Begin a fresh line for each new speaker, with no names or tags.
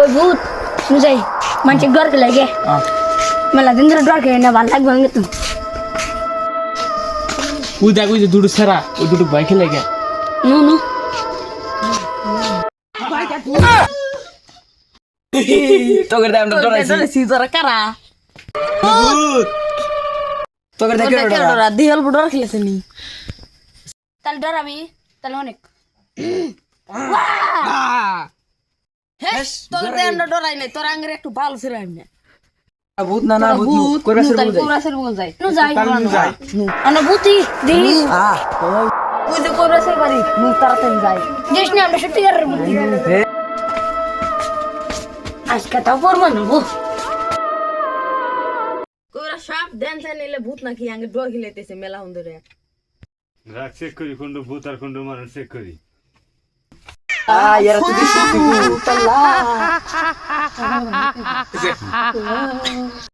ওই ভূত বুঝাই মানুষের ডর কে লাগে। মেলা দিন ধরে ডর খেয়ে না ভালো লাগবে আমি তুমি
ওই দেখ ওই যে দুটো সেরা ওই দুটো বাইক খেলে গে
নো নো।
তোকে দাম তো ডরাইছি।
তোরা কারা?
তোকে দেখে ডরা।
দিহল বুডর খেলেছে নি।
তাহলে ডরাবি তাহলে অনেক।
তোর দেন ডরাই নাই তোর আঙ্গের একটু ভালো ছিল আমি
ভূত না না ভূত বল
কোরাসের বল যাই
নো যাই
যাই।
অনুভূতি দিস।
আ
ওই যে কোরাসের বাড়ি নু তাড়াতাড়ি যাই।
দেশ নিয়ে আমরা সত্যিকারের বুদ্ধি আজকে তাও পড়ব না
কোরা সাপ দেন দেন নিলে ভূত নাকি আঙ্গে ডর খেলাইতেছে মেলা হন ধরে
রাগ চেক করি কোনটা ভূত আর কোনটা মানুষ চেক করি।
আ isso. তুই সত্যি